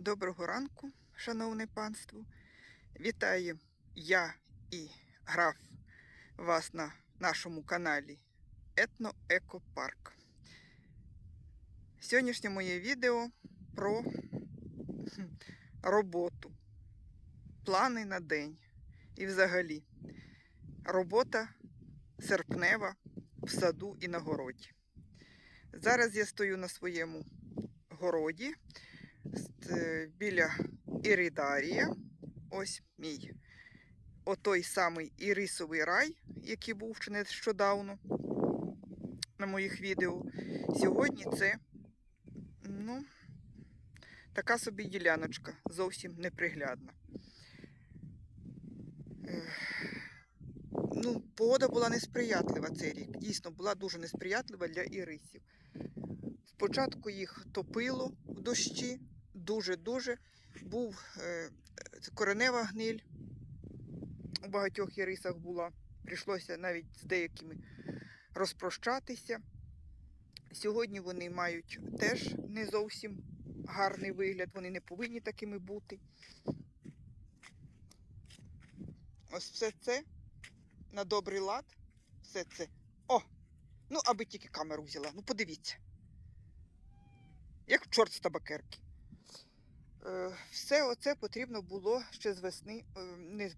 Доброго ранку, шановне панство. Вітаю я і граф вас на нашому каналі Етно-Екопарк. Сьогоднішнє моє відео про роботу, плани на день і взагалі робота серпнева в саду і на городі. Зараз я стою на своєму городі біля Іридарія. Ось мій отой самий ірисовий рай, який був ще нещодавно на моїх відео. Сьогодні це ну, така собі діляночка, зовсім неприглядна. Ну, погода була несприятлива цей рік. Дійсно, була дуже несприятлива для ірисів. Спочатку їх топило в дощі, дуже-дуже. Був е, коренева гниль у багатьох ірисах була. Прийшлося навіть з деякими розпрощатися. Сьогодні вони мають теж не зовсім гарний вигляд, вони не повинні такими бути. Ось все це на добрий лад. Все це. О! Ну, аби тільки камеру взяла. Ну, подивіться. Як чорт з табакерки. Е, Все оце потрібно було ще з весни, е, не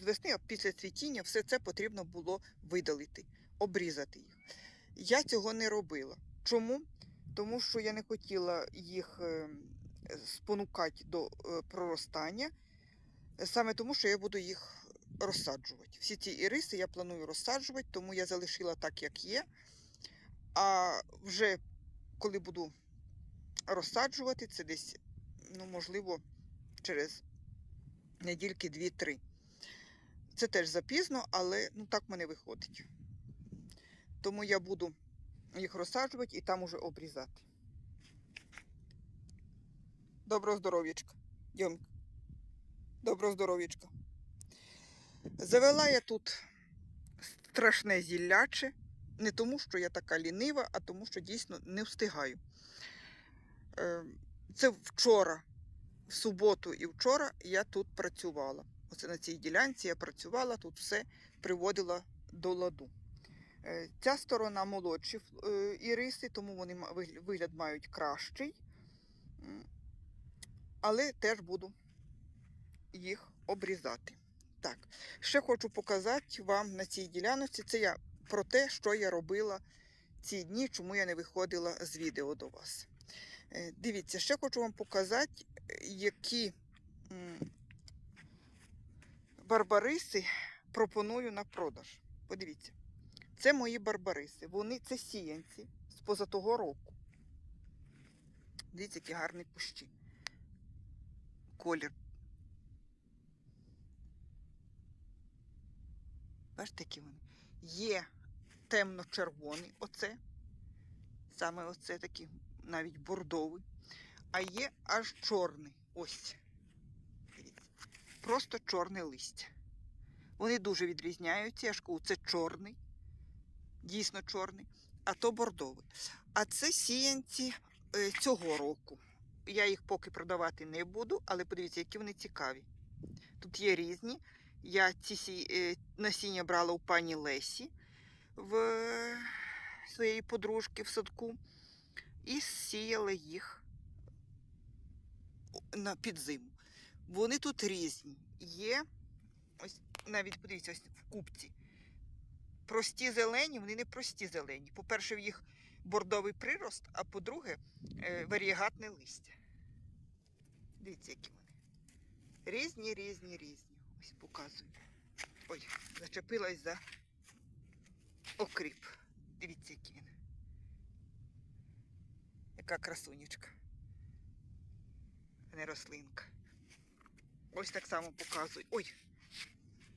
з весни, а після цвітіння, все це потрібно було видалити, обрізати їх. Я цього не робила. Чому? Тому що я не хотіла їх е, спонукати до проростання, саме тому, що я буду їх розсаджувати. Всі ці іриси я планую розсаджувати, тому я залишила так, як є. А вже коли буду розсаджувати, це десь, ну, можливо, через недільки 2-3. Це теж запізно, але ну, так мене виходить. Тому я буду їх розсаджувати і там уже обрізати. Доброго здоров'ячка. Дьомик. Доброго здоров'ячка. Завела я тут страшне зілляче. Не тому, що я така лінива, а тому, що дійсно не встигаю. Це вчора, в суботу і вчора я тут працювала. Оце на цій ділянці я працювала, тут все приводила до ладу. Е, Ця сторона молодші е, іриси, тому вони вигляд мають кращий. Але теж буду їх обрізати. Так, ще хочу показати вам на цій ділянці. Це я про те, що я робила ці дні, чому я не виходила з відео до вас. Е, Дивіться, ще хочу вам показати, е, які барбариси пропоную на продаж. Подивіться, це мої барбариси. Вони це сіянці з поза того року. Дивіться, які гарні кущі. Колір. Бачите, які вони? Є темно-червоний, оце. Саме оце такий, навіть бордовий. А є аж чорний. Ось. Просто чорне листя. Вони дуже відрізняються. Я ж кажу, це чорний, дійсно чорний, а то бордовий. А це сіянці е, цього року. Я їх поки продавати не буду, але подивіться, які вони цікаві. Тут є різні. Я ці е, насіння брала у пані Лесі в е, своєї подружки в садку і сіяла їх на під зиму. Вони тут різні. Є, ось навіть подивіться, ось в купці. Прості зелені, вони не прості зелені. По-перше, в їх бордовий прирост, а по-друге, е, варієгатне листя. Дивіться, які вони. Різні, різні, різні. Ось показую. Ой, зачепилась за окріп. Дивіться, який він. Яка красунечка. Не рослинка. Ось так само показую. Ой,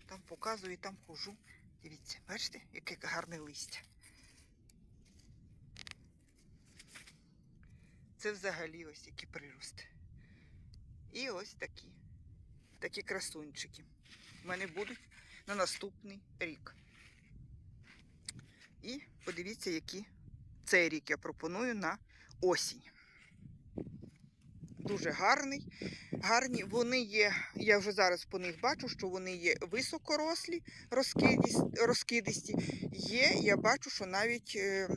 там показую, там хожу. Дивіться, бачите, яке гарне листя. Це взагалі ось які прирости. І ось такі. Такі красунчики. У мене будуть на наступний рік. І подивіться, які цей рік я пропоную на осінь. дуже гарний. Гарні. Вони є, я вже зараз по них бачу, що вони є високорослі, розкидисті. Є, я бачу, що навіть е,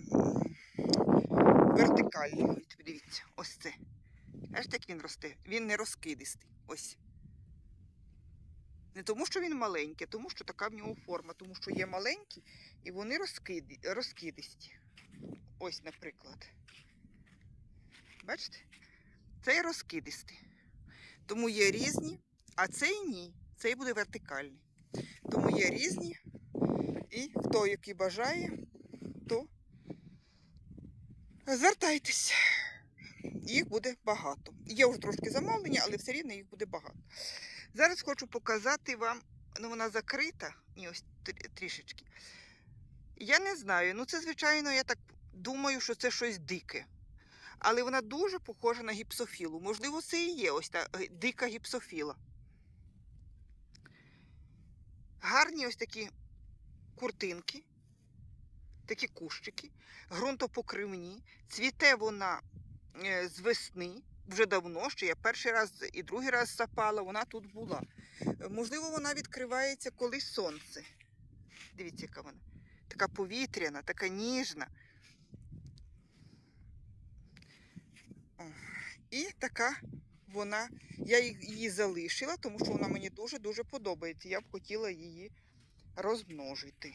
вертикальні. Ось Подивіться, ось це. Бачите, як він росте? Він не розкидистий. Ось. Не тому, що він маленький, а тому, що така в нього форма, тому що є маленькі і вони розкиди, розкидисті. Ось, наприклад. Бачите? Цей розкидистий. Тому є різні, а цей ні. Цей буде вертикальний. Тому є різні. І хто який бажає, то звертайтесь. Їх буде багато. Є вже трошки замовлення, але все рівно їх буде багато. Зараз хочу показати вам, ну вона закрита, ні, ось трішечки. Я не знаю, ну це, звичайно, я так думаю, що це щось дике. Але вона дуже похожа на гіпсофілу. Можливо, це і є ось та е, дика гіпсофіла. Гарні ось такі куртинки, такі кущики, ґрунтопокривні. Цвіте вона е, з весни, вже давно, що я перший раз і другий раз сапала, вона тут була. Е, Можливо, вона відкривається коли сонце. Дивіться, яка вона. Така повітряна, така ніжна. О, І така вона, я її- залишила, тому що вона мені дуже-дуже подобається. Я б хотіла її розмножити.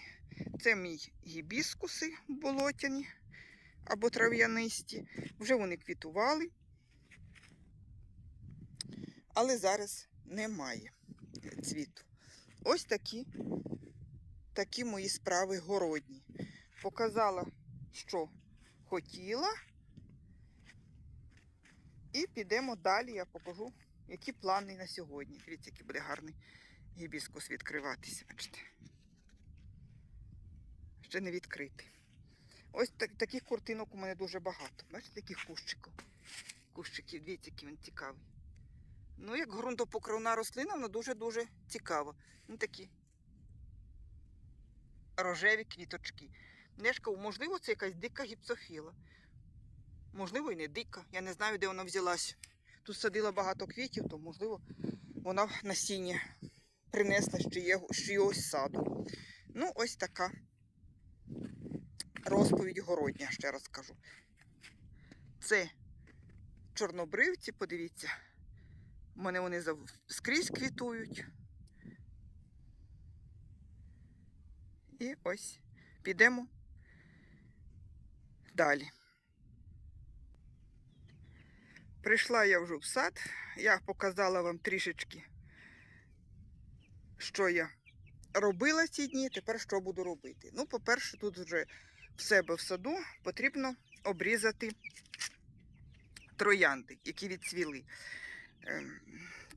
Це мій гібіскуси болотяні або трав'янисті. Вже вони квітували, але зараз немає цвіту. Ось такі, такі мої справи городні. Показала, що хотіла. І підемо далі, я покажу, які плани на сьогодні. Дивіться, який буде гарний гібіскус відкриватися. Бачите. Ще не відкритий. Ось так, таких куртинок у мене дуже багато. Бачите, таких кущиків. Кущиків, дивіться, який він цікавий. Ну, як ґрунтопокривна рослина, вона дуже-дуже цікава. Ну, такі рожеві квіточки. Кажу, можливо, це якась дика гіпсофіла. Можливо, і не дика. Я не знаю, де вона взялась. Тут садила багато квітів, то можливо вона насіння принесла з з саду. Ну, ось така розповідь городня, ще раз кажу. Це чорнобривці, подивіться. У мене вони скрізь квітують. І ось підемо далі. Прийшла я вже в сад, я показала вам трішечки, що я робила ці дні, тепер що буду робити. Ну, по-перше, тут вже в себе в саду потрібно обрізати троянди, які відцвіли. Ем,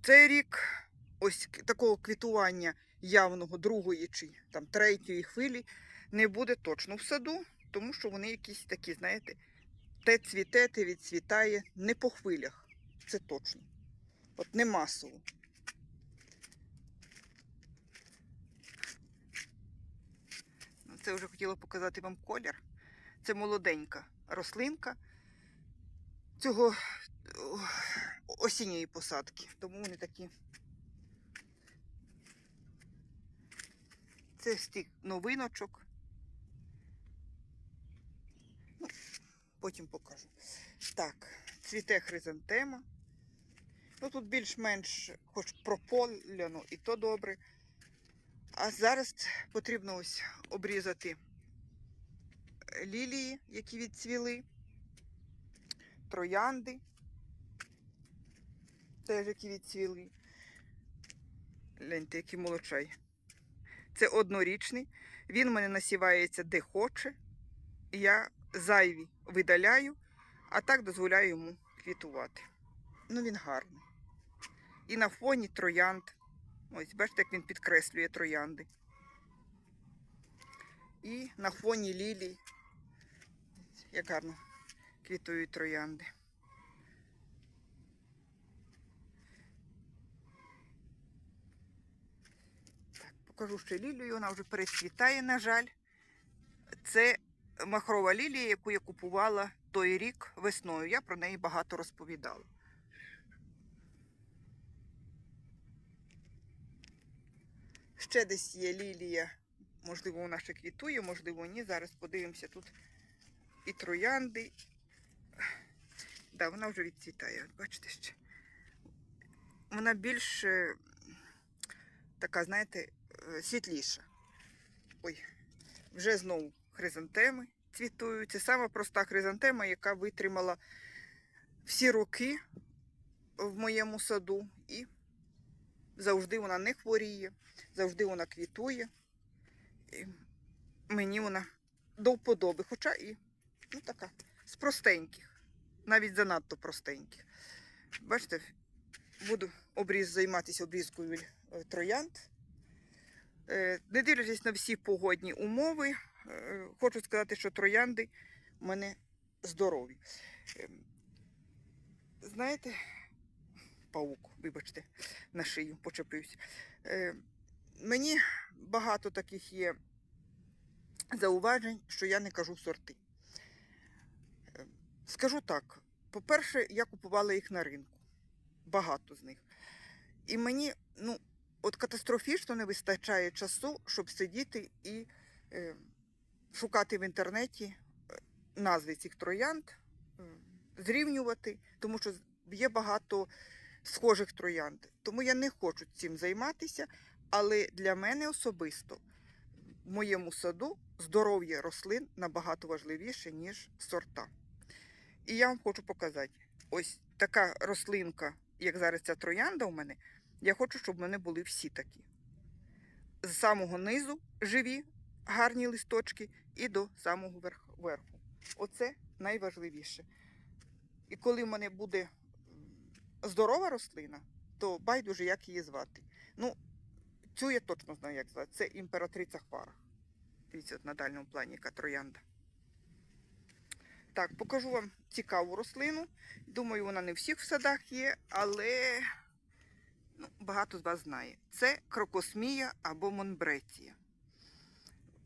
Цей рік ось такого квітування явного другої чи там третьої хвилі не буде точно в саду, тому що вони якісь такі, знаєте, те цвіте, те відцвітає не по хвилях. Це точно. От не масово. Ну, Це вже хотіла показати вам колір. Це молоденька рослинка цього осінньої посадки. Тому вони такі. Це з новиночок. Потім покажу. Так, цвіте хризантема. Ну тут більш-менш хоч прополяно, і то добре. А зараз потрібно ось обрізати лілії, які відцвіли, троянди, теж які відцвіли. Гляньте, який молочай. Це однорічний. Він у мене насівається де хоче. Я зайві видаляю, а так дозволяю йому квітувати. Ну, він гарний. І на фоні троянд. Ось, бачите, як він підкреслює троянди. І на фоні лілій. Як гарно квітують троянди. Так, покажу ще лілію, вона вже перецвітає, на жаль. Це махрова лілія, яку я купувала той рік весною. Я про неї багато розповідала. Ще десь є лілія. Можливо, вона ще квітує, можливо, ні. Зараз подивимося тут і троянди. Да, вона вже відцвітає, бачите ще. Вона більш е, така, знаєте, е, світліша. Ой, вже знову хризантеми цвітують. Це сама проста хризантема, яка витримала всі роки в моєму саду. І завжди вона не хворіє, завжди вона квітує. І мені вона до вподоби, хоча і ну, така з простеньких, навіть занадто простеньких. Бачите, буду обріз, займатися обрізкою е, троянд. Е, Не дивлячись на всі погодні умови, хочу сказати, що троянди у мене здорові. Е, Знаєте, паук, вибачте, на шию почепився. Е, Мені багато таких є зауважень, що я не кажу сорти. Е, Скажу так: по-перше, я купувала їх на ринку. Багато з них. І мені, ну, от катастрофічно не вистачає часу, щоб сидіти і е, шукати в інтернеті е, назви цих троянд, е, зрівнювати, тому що є багато схожих троянд. Тому я не хочу цим займатися, але для мене особисто в моєму саду здоров'я рослин набагато важливіше, ніж сорта. І я вам хочу показати: ось така рослинка, як зараз ця троянда у мене, я хочу, щоб в мене були всі такі. З самого низу живі, гарні листочки, і до самого верху. Оце найважливіше. І коли в мене буде здорова рослина, то байдуже, як її звати. Ну, цю я точно знаю, як звати. Це імператриця Хвара. Дивіться, от на дальньому плані яка троянда. Так, покажу вам цікаву рослину. Думаю, вона не всіх в садах є, але ну, багато з вас знає. Це крокосмія або монбреція.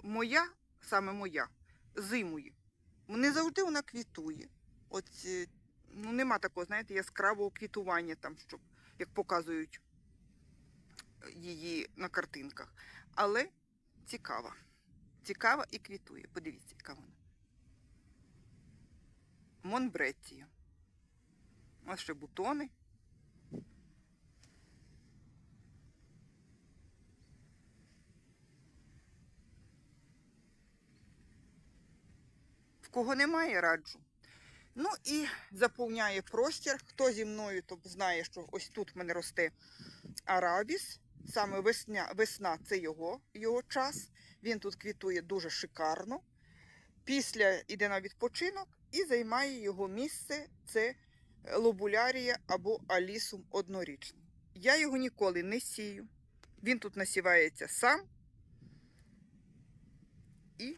Моя, саме моя, зимою. Не завжди вона квітує. От, е, ну, нема такого, знаєте, яскравого квітування, там, щоб, як показують її на картинках. Але цікава. Цікава і квітує. Подивіться, яка вона. Монбреція. Ось ще бутони. Кого немає, раджу. Ну і заповняє простір. Хто зі мною, то знає, що ось тут в мене росте арабіс. Саме весня, весна це його, його час. Він тут квітує дуже шикарно. Після йде на відпочинок і займає його місце це лобулярія або алісум однорічний. Я його ніколи не сію. Він тут насівається сам і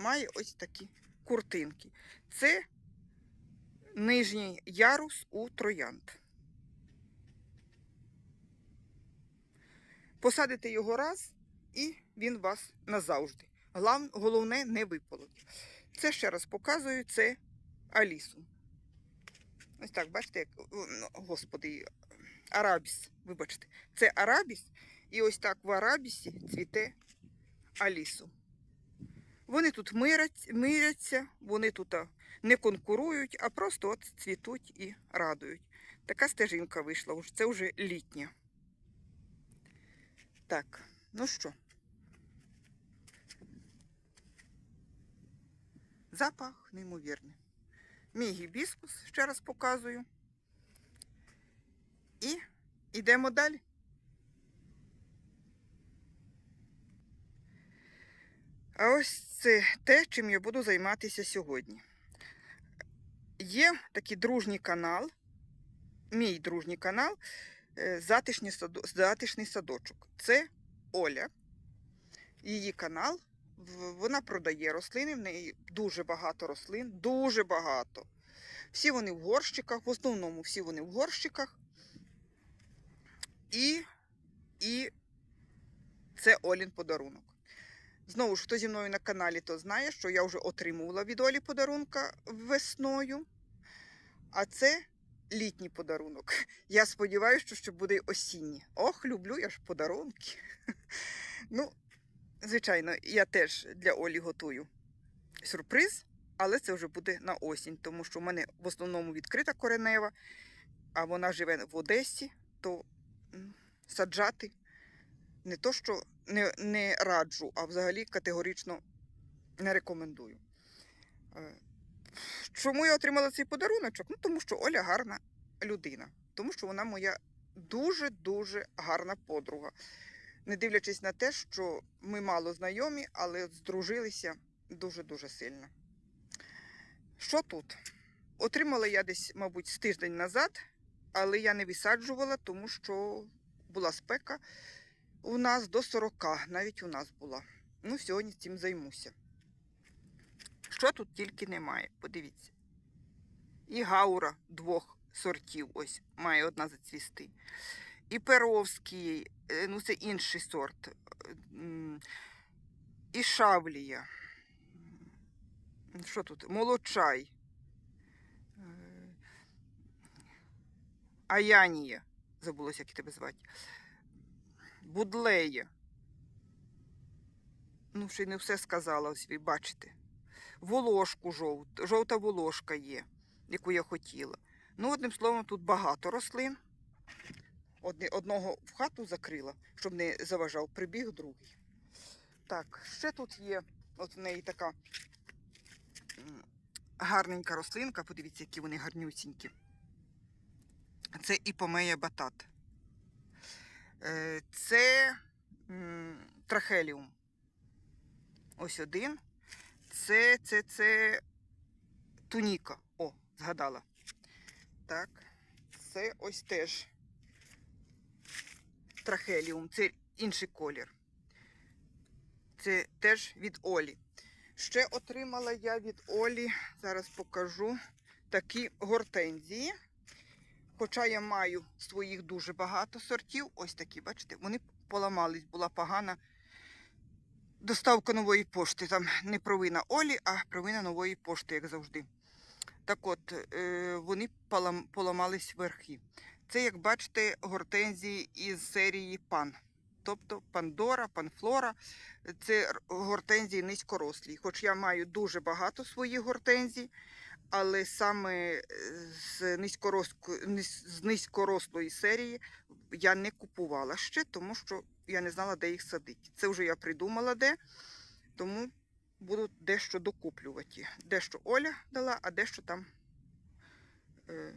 має ось такі куртинки. Це нижній ярус у троянд. Посадите його раз, і він вас назавжди. Головне не виполоть. Це ще раз показую, це Алісу. Ось так, бачите, як, ну, господи, арабіс, вибачте. Це арабіс, і ось так в арабісі цвіте Алісу. Вони тут миряться, вони тут не конкурують, а просто от цвітуть і радують. Така стежинка вийшла, це вже літня. Так, ну що? Запах неймовірний. Мій гібіскус, ще раз показую. І йдемо далі. А ось це те, чим я буду займатися сьогодні. Є такий дружній канал, мій дружній канал е, Затишний садочок. Це Оля. Її канал. Вона продає рослини, в неї дуже багато рослин, дуже багато. Всі вони в горщиках, в основному всі вони в горщиках. І, і це Олін подарунок. Знову ж, хто зі мною на каналі, то знає, що я вже отримувала від Олі подарунка весною. А це літній подарунок. Я сподіваюся, що ще буде й осінній. Ох, люблю я ж подарунки. Ну, звичайно, я теж для Олі готую сюрприз, але це вже буде на осінь, тому що в мене в основному відкрита коренева, а вона живе в Одесі, то саджати не то, що не, не раджу, а взагалі категорично не рекомендую. Е, Чому я отримала цей подаруночок? Ну, тому що Оля гарна людина, тому що вона моя дуже-дуже гарна подруга. Не дивлячись на те, що ми мало знайомі, але здружилися дуже-дуже сильно. Що тут? Отримала я десь, мабуть, з тиждень назад, але я не висаджувала, тому що була спека у нас до 40, навіть у нас була. Ну, сьогодні цим займуся. Що тут тільки немає, подивіться. І гаура двох сортів, ось має одна зацвісти. І перовський, е, ну це інший сорт. І шавлія. Що тут? Молочай. Е, Аянія. Забулося, як тебе звати. Будлеє. Ну, ще й не все сказала, ось бачите. Волошку жовт, жовта волошка є, яку я хотіла. Ну, одним словом, тут багато рослин. Одного в хату закрила, щоб не заважав, прибіг другий. Так, ще тут є, от в неї така гарненька рослинка, подивіться, які вони гарнюсінькі. Це іпомея батат. Е, Це трахеліум. Ось один. Це, це, це туніка. О, згадала. Так. Це ось теж трахеліум. Це інший колір. Це теж від Олі. Ще отримала я від Олі, зараз покажу, такі гортензії. Хоча я маю своїх дуже багато сортів, ось такі, бачите, вони поламались, була погана доставка нової пошти. Там не провина Олі, а провина нової пошти, як завжди. Так от, е, вони поламались верхи. Це, як бачите, гортензії із серії пан. Тобто Пандора, Панфлора. Це гортензії низькорослі. Хоч я маю дуже багато своїх гортензій, але саме е, з, низькороско- низ- з низькорослої серії я не купувала ще, тому що я не знала, де їх садити. Це вже я придумала де, тому буду дещо докуплювати. Дещо Оля дала, а дещо там, е,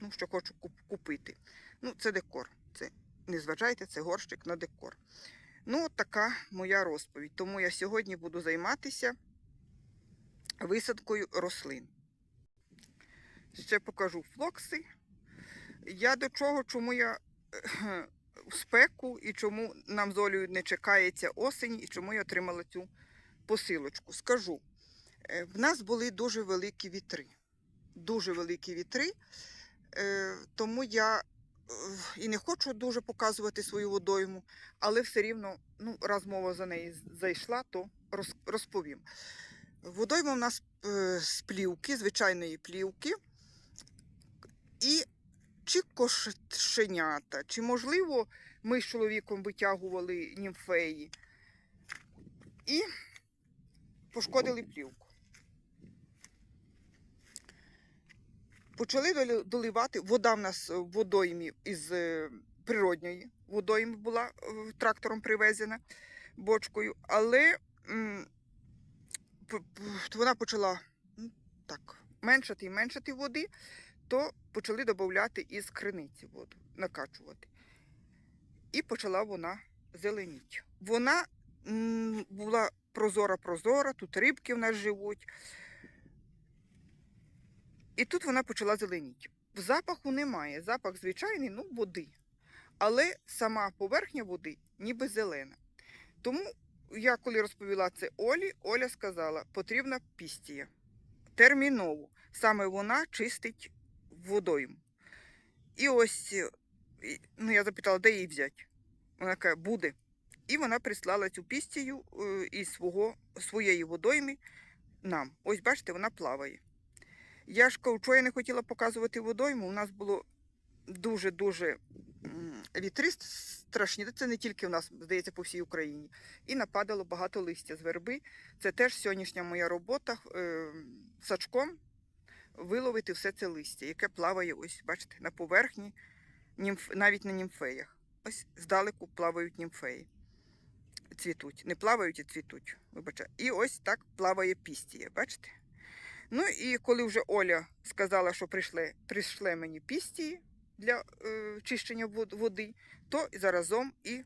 ну, що хочу купити. Ну, це декор. Це, не зважайте, це горщик на декор. Ну, от така моя розповідь. Тому я сьогодні буду займатися висадкою рослин. Ще покажу флокси. Я до чого, чому я в спеку і чому нам з не чекається осені, і чому я отримала цю посилочку. Скажу, е, в нас були дуже великі вітри. Дуже великі вітри, е, тому я е, і не хочу дуже показувати свою водойму, але все рівно, ну, раз мова за неї зайшла, то розповім. Водойма в нас з плівки, звичайної плівки. І чи кошенята, чи, можливо, ми з чоловіком витягували німфеї і пошкодили плівку. Почали доливати. Вода в нас в водоймі із е, природньої водойми була е, трактором привезена бочкою, але м, вона почала так, меншати і меншати води, то почали додати із криниці воду, накачувати. І почала вона зеленіти. Вона була прозора-прозора, тут рибки в нас живуть. І тут вона почала зеленіти. Запаху немає. Запах звичайний, ну, води. Але сама поверхня води ніби зелена. Тому я коли розповіла це Олі, Оля сказала, потрібна пістія. Терміново. Саме вона чистить водойму. І ось, е, ну я запитала, де її взяти. Вона каже, буде. І вона прислала цю пістію е, із свого, своєї водойми нам. Ось бачите, вона плаває. Я ж кажу, я не хотіла показувати водойму. У нас було дуже-дуже вітри страшні. Це не тільки у нас, здається, по всій Україні. І нападало багато листя з верби. Це теж сьогоднішня моя робота е, сачком виловити все це листя, яке плаває, ось, бачите, на поверхні, навіть на німфеях. Ось здалеку плавають німфеї. Цвітуть. Не плавають, а цвітуть. Вибачте. І ось так плаває пістія, бачите? Ну і коли вже Оля сказала, що прийшли, прийшли мені пістії для е, чищення води, то заразом і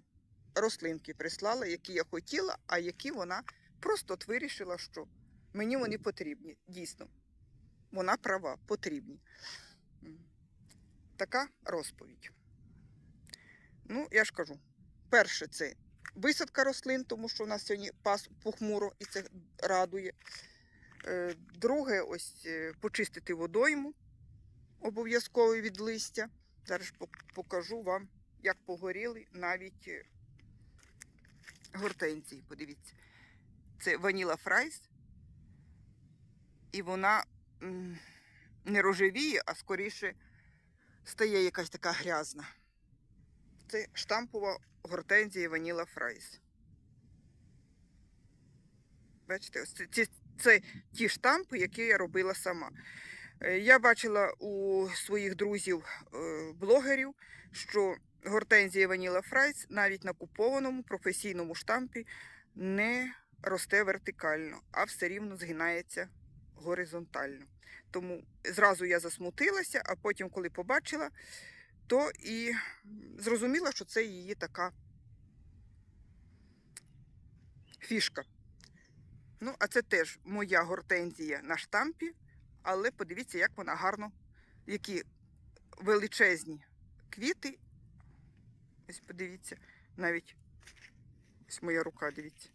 рослинки прислала, які я хотіла, а які вона просто от вирішила, що мені вони потрібні. Дійсно, вона права, потрібні. Така розповідь. Ну, я ж кажу, перше це висадка рослин, тому що у нас сьогодні пас похмуро і це радує. Е, Друге, ось е, почистити водойму обов'язково від листя. Зараз покажу вам, як погоріли навіть е, гортензії. Подивіться. Це ваніла фрайс. І вона не рожевіє, а скоріше стає якась така грязна. Це штампова гортензія ваніла фрайс. Бачите, це, це, це ті штампи, які я робила сама. Е, Я бачила у своїх друзів е, що гортензія Ваніла Фрайс навіть на купованому професійному штампі не росте вертикально, а все рівно згинається горизонтально. Тому зразу я засмутилася, а потім, коли побачила, то і зрозуміла, що це її така фішка. Ну, а це теж моя гортензія на штампі, але подивіться, як вона гарно, які величезні квіти. Ось подивіться, навіть ось моя рука, дивіться.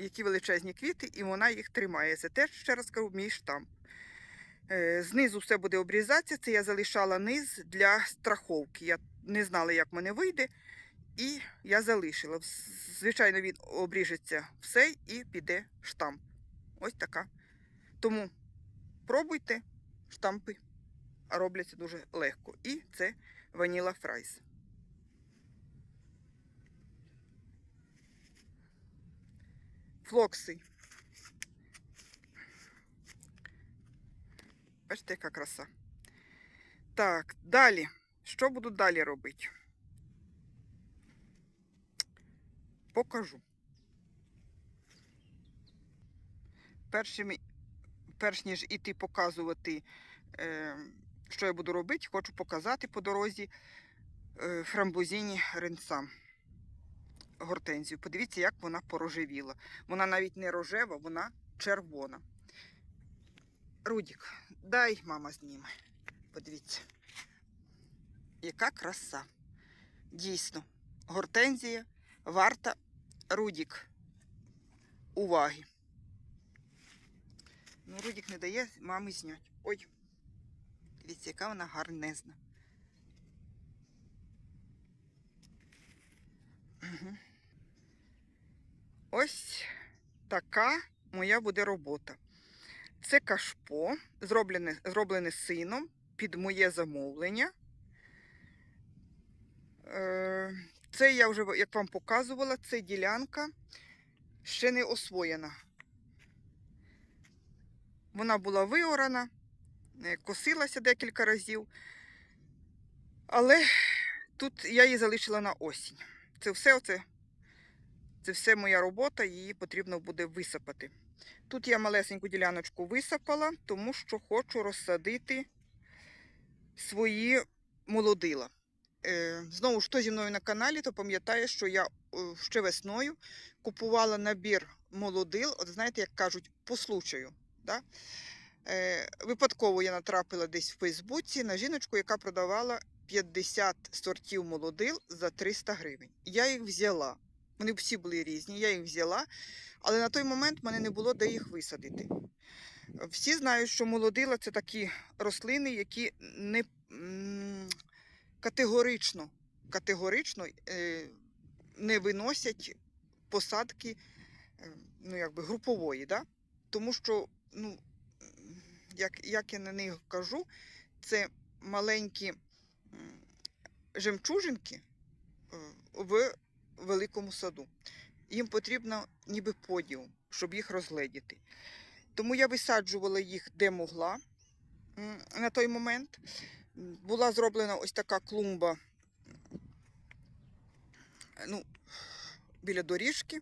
Які величезні квіти, і вона їх тримає. Це теж, ще раз кажу, мій штамп. Е, Знизу все буде обрізатися. Це я залишала низ для страховки. Я не знала, як мене вийде. І я залишила. Звичайно, він обріжеться все і піде штамп. Ось така. Тому пробуйте штампи, робляться дуже легко. І це ваніла фрайс. Флокси. Бачите, яка краса. Так, далі. Що буду далі робити? Покажу. Першим, перш ніж іти показувати, е, що я буду робити, хочу показати по дорозі е, фрамбузіні ренца. Гортензію. Подивіться, як вона порожевіла. Вона навіть не рожева, вона червона. Рудік, дай мама зніме. Подивіться. Яка краса. Дійсно, гортензія варта Рудік. Уваги. Ну, Рудік не дає мамі знять. Ой. Дивіться, яка вона гарнезна. Угу. Ось така моя буде робота. Це кашпо, зроблене, зроблене сином під моє замовлення. Е, Це я вже, як вам показувала, це ділянка ще не освоєна. Вона була виорана, е, косилася декілька разів, але тут я її залишила на осінь. Це все, оце, це все моя робота, її потрібно буде висипати. Тут я малесеньку діляночку висипала, тому що хочу розсадити свої молодила. Е, Знову ж хто зі мною на каналі, то пам'ятає, що я е, ще весною купувала набір молодил, от знаєте, як кажуть, по случаю. Да? Е, Випадково я натрапила десь в Фейсбуці на жіночку, яка продавала 50 сортів молодил за 300 гривень. Я їх взяла. Вони всі були різні, я їх взяла, але на той момент в мене не було де їх висадити. Всі знають, що молодила це такі рослини, які не категорично, категорично е, не виносять посадки е, ну, якби групової, да? тому що, ну, як, як я на них кажу, це маленькі жемчужинки е, в великому саду. Їм потрібно ніби подіум, щоб їх розгледіти. Тому я висаджувала їх де могла на той момент. Була зроблена ось така клумба ну, біля доріжки.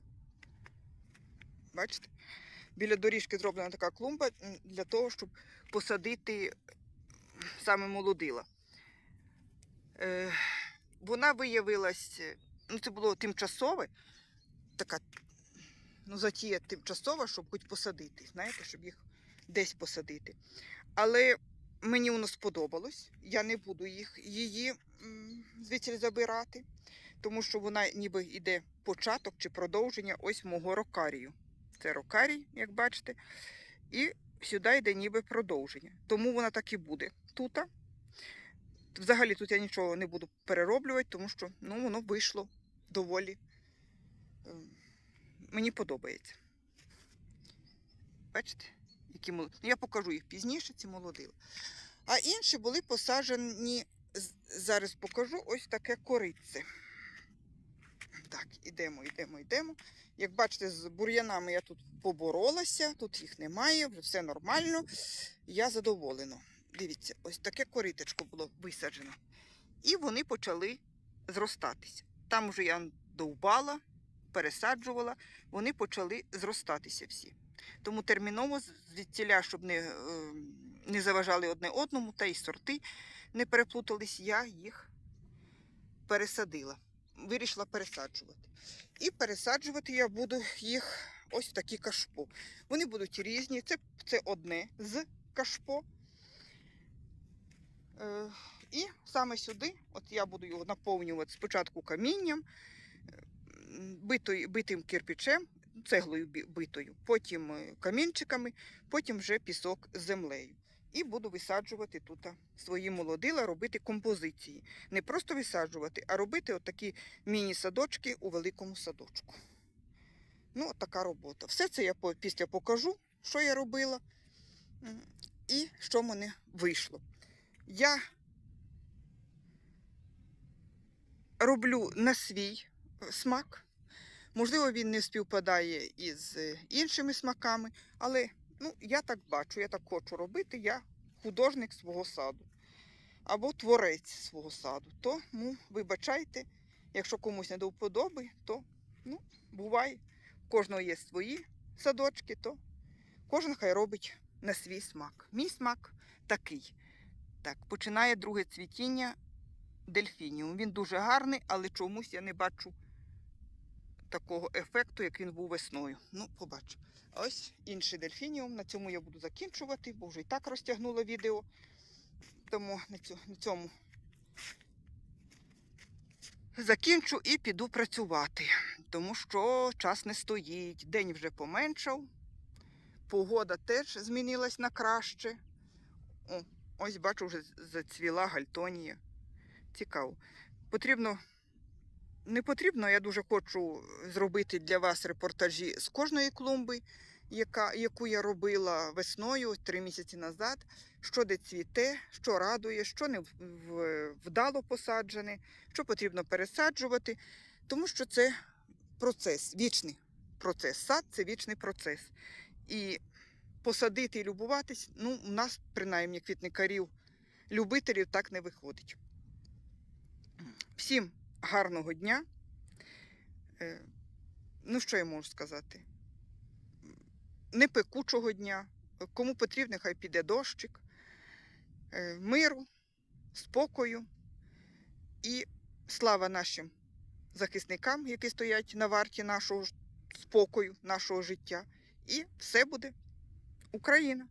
Бачите? Біля доріжки зроблена така клумба для того, щоб посадити саме молодила. Е, вона виявилась, ну це було тимчасове, така ну, затія тимчасова, щоб хоч посадити, знаєте, щоб їх десь посадити. Але мені воно сподобалось. Я не буду їх, її звідси забирати, тому що вона ніби йде початок чи продовження ось мого рокарію. Це рокарій, як бачите. І сюди йде ніби продовження. Тому вона так і буде тут. Взагалі тут я нічого не буду перероблювати, тому що ну, воно вийшло доволі. ем, Мені подобається. Бачите, які молоді. Ну, я покажу їх пізніше, ці молодили. А інші були посаджені, зараз покажу ось таке корице. Так, ідемо, йдемо, йдемо. Як бачите, з бур'янами я тут поборолася, тут їх немає, все нормально. Я задоволена. Дивіться, ось таке коритечко було висаджено. І вони почали зростатися. Там вже я довбала, пересаджувала, вони почали зростатися всі. Тому терміново звідтіля, щоб не, е, не заважали одне одному, та й сорти не переплутались, я їх пересадила. Вирішила пересаджувати. І пересаджувати я буду їх ось в такі кашпо. Вони будуть різні. Це, це одне з кашпо. Е, і саме сюди, от я буду його наповнювати спочатку камінням, е, битим кирпичем, цеглою битою, потім е, камінчиками, потім вже пісок з землею. І буду висаджувати тут свої молодила, робити композиції. Не просто висаджувати, а робити отакі міні-садочки у великому садочку. Ну, от така робота. Все це я після покажу, що я робила і що мене вийшло. Я роблю на свій е, смак. Можливо, він не співпадає із е, іншими смаками, але ну, я так бачу, я так хочу робити. Я художник свого саду або творець свого саду. Тому вибачайте, якщо комусь не до вподоби, то ну, буває. У кожного є свої садочки, то кожен хай робить на свій смак. Мій смак такий. Так, починає друге цвітіння дельфініум. Він дуже гарний, але чомусь я не бачу такого ефекту, як він був весною. Ну, побачу. Ось інший дельфініум. На цьому я буду закінчувати, бо вже і так розтягнуло відео. Тому на цьому, закінчу і піду працювати. Тому що час не стоїть. День вже поменшав. Погода теж змінилась на краще. Ось бачу, вже зацвіла гальтонія. Цікаво. Потрібно, не потрібно, я дуже хочу зробити для вас репортажі з кожної клумби, яка, яку я робила весною три місяці назад, що де цвіте, що радує, що не вдало посаджене, що потрібно пересаджувати, тому що це процес, вічний процес. Сад це вічний процес. І посадити і любуватись, ну, у нас, принаймні, квітникарів, любителів так не виходить. Всім гарного дня. Е, Ну, що я можу сказати? Не пекучого дня. Кому потрібно, хай піде дощик, Е, миру, спокою і слава нашим захисникам, які стоять на варті нашого спокою, нашого життя. І все буде Україна.